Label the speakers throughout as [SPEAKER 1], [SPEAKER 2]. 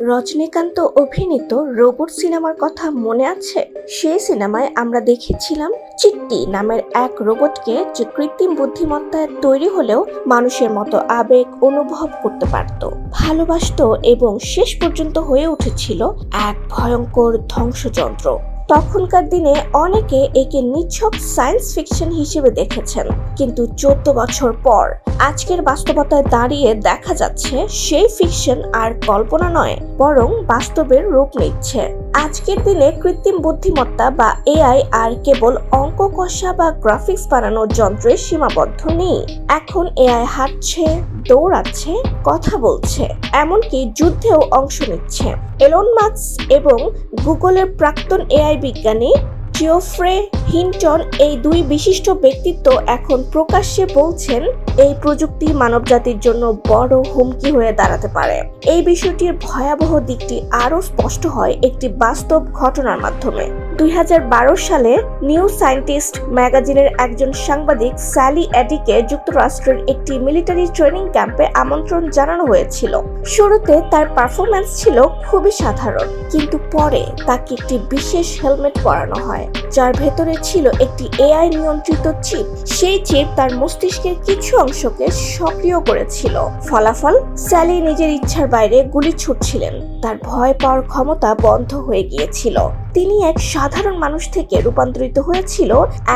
[SPEAKER 1] রজনীকান্ত অভিনীত রোবট সিনেমার কথা মনে আছে? সেই সিনেমায় আমরা দেখেছিলাম চিট্টি নামের এক রোবটকে যে কৃত্রিম বুদ্ধিমত্তায় তৈরি হলেও মানুষের মতো আবেগ অনুভব করতে পারত। ভালোবাসত এবং শেষ পর্যন্ত হয়ে উঠেছিল এক ভয়ঙ্কর ধ্বংসযন্ত্র। তখনকার দিনে অনেকে একে নিছক সায়েন্স ফিকশন হিসেবে দেখেছেন। কিন্তু চোদ্দ বছর পর আজকের বাস্তবতায় দাঁড়িয়ে দেখা যাচ্ছে সেই ফিকশন আর কল্পনা নয়, বরং বাস্তবের রূপ নিচ্ছে। আজকের দিনে কৃত্রিম বুদ্ধিমত্তা বা এআই আর কেবল অঙ্ক কষা বা গ্রাফিক্স বানানোর যন্ত্রে সীমাবদ্ধ নেই। এখন এআই হাঁটছে, দৌড়াচ্ছে, কথা বলছে, এমনকি যুদ্ধেও অংশ নিচ্ছে। এলন মাস্ক এবং গুগলের প্রাক্তন এআই বিজ্ঞানী জিওফ্রে হিন্টন এই দুই বিশিষ্ট ব্যক্তিত্ব এখন প্রকাশ্যে বলছেন, এই প্রযুক্তি মানবজাতির জন্য বড় হুমকি হয়ে দাঁড়াতে পারে। এই বিষয়টির ভয়াবহ দিকটি আরও স্পষ্ট হয় একটি বাস্তব ঘটনার মাধ্যমে। দুই হাজার বারো সালে নিউ সায়েন্টিস্ট ম্যাগাজিনের একজন সাংবাদিক স্যালি অ্যাডিকে যুক্তরাষ্ট্রের একটি মিলিটারি ট্রেনিং ক্যাম্পে আমন্ত্রণ জানানো হয়েছিল। শুরুতে তার পারফরম্যান্স ছিল খুবই সাধারণ, কিন্তু পরে তাকে একটি বিশেষ হেলমেট পরানো হয়, যার ভেতরে ছিল একটি এআই নিয়ন্ত্রিত চিপ। সেই চিপ তার মস্তিষ্কের কিছু অংশকে সক্রিয় করেছিল। ফলাফল, স্যালি নিজের ইচ্ছার বাইরে গুলি ছুটছিলেন, তার ভয় পাওয়ার ক্ষমতা বন্ধ হয়ে গিয়েছিল। তিনি এক সাধারণ মানুষ থেকে রূপান্তরিত হয়েছিল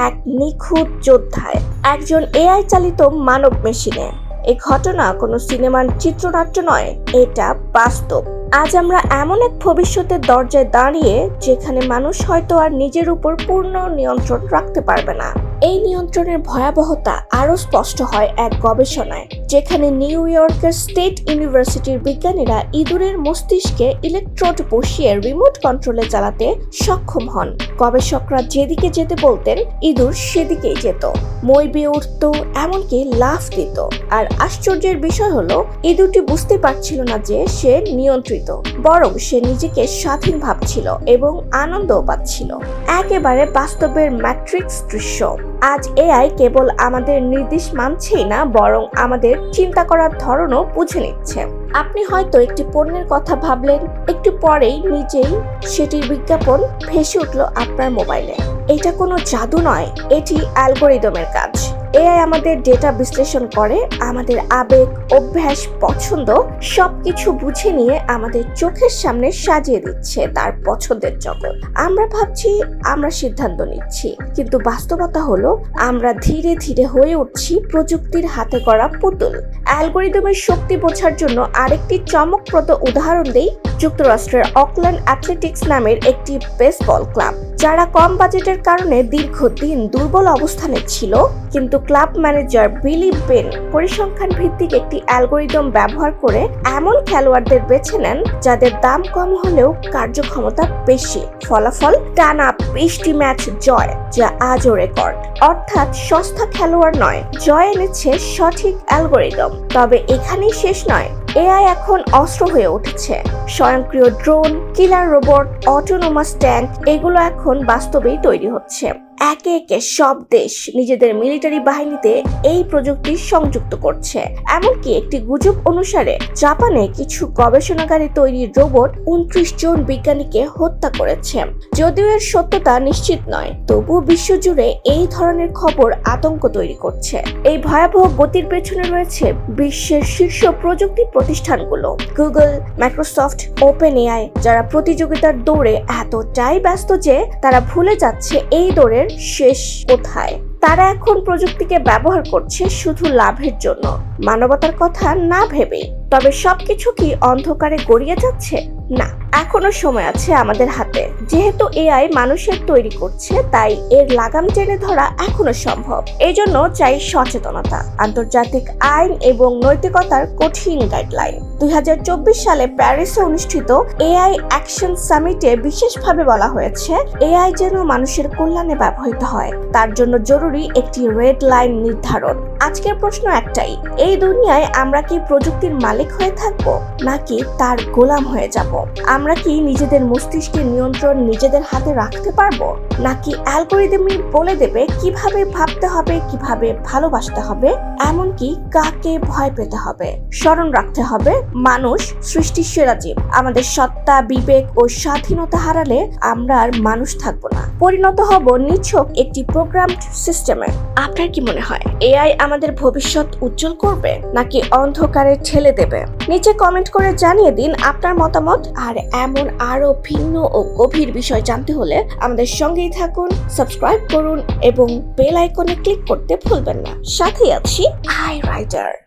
[SPEAKER 1] এক নিখুঁত যোদ্ধায়, একজন এআই চালিত মানব মেশিনে। এই ঘটনা কোনো সিনেমার চিত্রনাট্য নয়, এটা বাস্তব। আজ আমরা এমন এক ভবিষ্যতের দরজায় দাঁড়িয়ে যেখানে মানুষ হয়তো আর নিজের উপর পূর্ণ নিয়ন্ত্রণ রাখতে পারবে না। এই নিয়ন্ত্রণের ভয়াবহতা আরও স্পষ্ট হয় এক গবেষণায়, যেখানে নিউ ইয়র্কের স্টেট ইউনিভার্সিটির বিজ্ঞানীরা ইঁদুরের মস্তিষ্কে ইলেকট্রোড বসিয়ে রিমোট কন্ট্রোলে চালাতে সক্ষম হন। গবেষকরা যেদিকে যেতে বলতেন, ইঁদুর সেদিকেই যেত। মই বেয়ে উঠত এমনকি লাফ দিত। আর আশ্চর্যের বিষয় হলো, ইঁদুরটি বুঝতে পারছিল না যে সে নিয়ন্ত্রিত, বরং সে নিজেকে স্বাধীন ভাবছিল এবং আনন্দও পাচ্ছিল। একেবারে বাস্তবের ম্যাট্রিক্স দৃশ্য। আজ এআই কেবল আমাদের নির্দেশ মানছেই না, বরং আমাদের চিন্তা করার ধরনও বুঝে নিচ্ছে। আপনি হয়তো একটি পণ্যের কথা ভাবলেন, একটু পরেই নিজেই সেটির বিজ্ঞাপন ভেসে উঠল আপনার মোবাইলে। এটা কোনো জাদু নয়, এটি অ্যালগোরিদমের কাজ। এআই আমাদের ডেটা বিশ্লেষণ করে, আমাদের আবেগ, অভ্যাস, পছন্দ সবকিছু বুঝে নিয়ে আমাদের চোখের সামনে সাজিয়ে দিচ্ছে তার পছন্দের জগৎ। আমরা ভাবছি, আমরা সিদ্ধান্ত নিচ্ছি, কিন্তু বাস্তবতা হলো, আমরা ধীরে ধীরে হয়ে উঠছি প্রযুক্তির হাতে করা পুতুল। অ্যালগোরিদমের শক্তি বোঝার জন্য আরেকটি চমকপ্রদ উদাহরণ দেই যুক্তরাষ্ট্রের অকল্যান্ড অ্যাথলেটিক্স নামের একটি বেসবল ক্লাব যারা কম বাজেটের কারণে দীর্ঘদিন দুর্বল অবস্থানে ছিল, কিন্তু ক্লাব ম্যানেজার বিলি বেন পরিসংখ্যান ভিত্তিক একটি অ্যালগোরিদম ব্যবহার করে এমন খেলোয়াড়দের বেছে নেন যাদের দাম কম হলেও কার্যক্ষমতা বেশি। ফলাফল, টানা বিশটি ম্যাচ জয়, যা আজও রেকর্ড। অর্থাৎ সস্তা খেলোয়াড় নয়, জয় এনেছে সঠিক অ্যালগোরিদম। তবে এখানেই শেষ নয় এআই এখন অস্ত্র হয়ে উঠেছে। স্বয়ংক্রিয় drone, killer robot, autonomous tank, এগুলো এখন বাস্তবেই তৈরি হচ্ছে। একে একে সব দেশ নিজেদের মিলিটারি বাহিনীতে এই প্রযুক্তি সংযুক্ত করছে। এমনকি একটি গুজব অনুসারে, জাপানে কিছু গবেষণাগারে তৈরি রোবট উনত্রিশ জন বিজ্ঞানীকে হত্যা করেছে। যদিও এর সত্যতা নিশ্চিত নয়, তবুও বিশ্বজুড়ে এই ধরনের খবর আতঙ্ক তৈরি করছে। এই ভয়াবহ গতির পেছনে রয়েছে বিশ্বের শীর্ষ প্রযুক্তি প্রতিষ্ঠানগুলো। গুগল, মাইক্রোসফট ওপেন এআই যারা প্রতিযোগিতার দৌড়ে এতটাই ব্যস্ত যে, তারা ভুলে যাচ্ছে এই দৌড়ের শেষ কোথায়? তারা এখন প্রযুক্তিকে ব্যবহার করছে শুধু লাভের জন্য। মানবতার কথা না ভেবে, তবে সবকিছু কি অন্ধকারে গড়িয়ে যাচ্ছে? না, এখনও সময় আছে আমাদের হাতে। যেহেতু এআই মানুষের তৈরি করছে, তাই এর লাগাম টেনে ধরা এখনও সম্ভব। এই জন্য চাই সচেতনতা, আন্তর্জাতিক আইন এবং নৈতিকতার কঠিন গাইডলাইন দুই সালে প্যারিসে অনুষ্ঠিত এআই অ্যাকশন সামিটে বিশেষভাবে বলা হয়েছে, এআই যেন মানুষের কল্যাণে ব্যবহৃত হয়। তার জন্য জরুরি একটি রেড লাইন নির্ধারণ। আজকের প্রশ্ন একটাই এই দুনিয়ায় আমরা কি প্রযুক্তির মালিক হয়ে থাকব, নাকি তার গোলাম হয়ে যাব? আমরা কি নিজেদের মস্তিষ্কের নিয়ন্ত্রণ নিজেদের হাতে রাখতে পারব, নাকি অ্যালগোরিদমই বলে দেবে কীভাবে ভাবতে হবে, কীভাবে ভালোবাসতে হবে? এমনকি কাকে ভয় পেতে হবে? স্মরণ রাখতে হবে, মানুষ সৃষ্টির সেরা জীব। আমাদের সত্তা, বিবেক ও স্বাধীনতা হারালে আমরা আর মানুষ থাকব না। পরিণত হব নিছক একটি প্রোগ্রামড সিস্টেমে। আপনার কি মনে হয় এআই আমাদের ভবিষ্যৎ উজ্জ্বল করবে? নাকি অন্ধকারে ঠেলে দেবে? নিচে কমেন্ট করে জানিয়ে দিন আপনার মতামত। আর এমন আরও ভিন্ন ও গভীর বিষয় জানতে হলে আমাদের সঙ্গেই থাকুন সাবস্ক্রাইব করুন এবং বেল আইকনে ক্লিক করতে ভুলবেন না। সাথেই আছি আই রাইটার